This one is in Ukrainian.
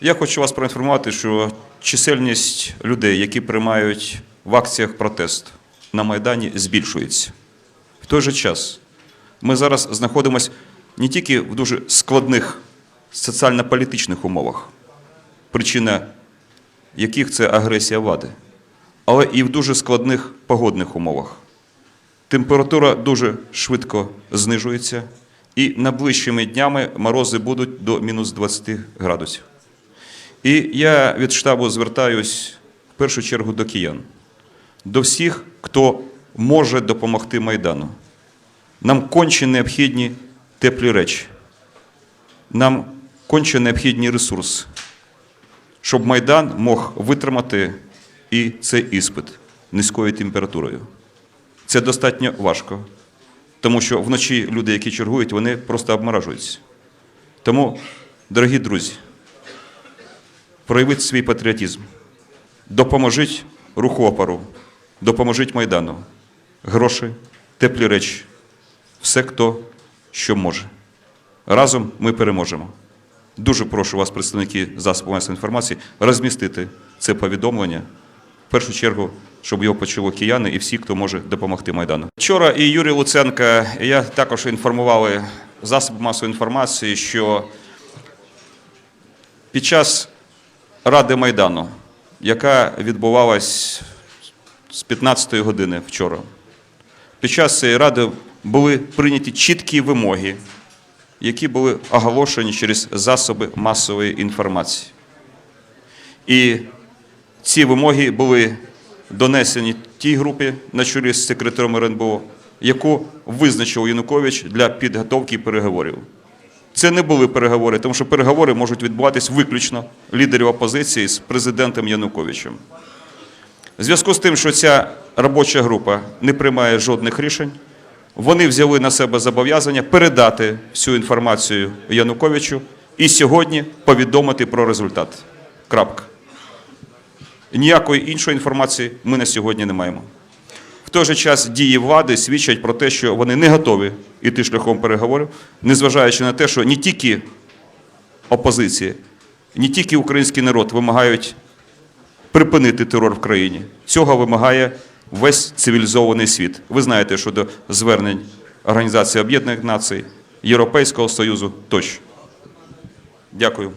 Я хочу вас проінформувати, що чисельність людей, які приймають в акціях протест на Майдані, збільшується. В той же час ми зараз знаходимося не тільки в дуже складних соціально-політичних умовах, причина яких це агресія влади, але і в дуже складних погодних умовах. Температура дуже швидко знижується, і найближчими днями морози будуть до мінус 20 градусів. І я від штабу звертаюсь в першу чергу до киян, до всіх, хто може допомогти Майдану. Нам конче необхідні теплі речі, нам конче необхідні ресурси, щоб Майдан мог витримати і цей іспит низькою температурою. Це достатньо важко, тому що вночі люди, які чергують, вони просто обморажуються. Тому, дорогі друзі, проявіть свій патріотизм, допоможіть руху опору, допоможіть Майдану, гроші, теплі речі, все, хто що може. Разом ми переможемо. Дуже прошу вас, представники засобів масової інформації, розмістити це повідомлення в першу чергу, щоб його почули кияни і всі, хто може допомогти Майдану. Вчора і Юрій Луценко, і я також інформували засоби масової інформації, що під час Ради Майдану, яка відбувалась з 15-ї години вчора, під час цієї ради були прийняті чіткі вимоги, які були оголошені через засоби масової інформації. І ці вимоги були донесені тій групі на чолі з секретарем РНБО, яку визначив Янукович для підготовки переговорів. Це не були переговори, тому що переговори можуть відбуватись виключно лідерів опозиції з президентом Януковичем. В зв'язку з тим, що ця робоча група не приймає жодних рішень, вони взяли на себе зобов'язання передати всю інформацію Януковичу і сьогодні повідомити про результат. Крапка. Ніякої іншої інформації ми на сьогодні не маємо. Той же час дії влади свідчать про те, що вони не готові йти шляхом переговорів, незважаючи на те, що не тільки опозиція, не тільки український народ вимагають припинити терор в країні. Цього вимагає весь цивілізований світ. Ви знаєте, що до звернень Організації Об'єднаних Націй, Європейського Союзу тощо. Дякую.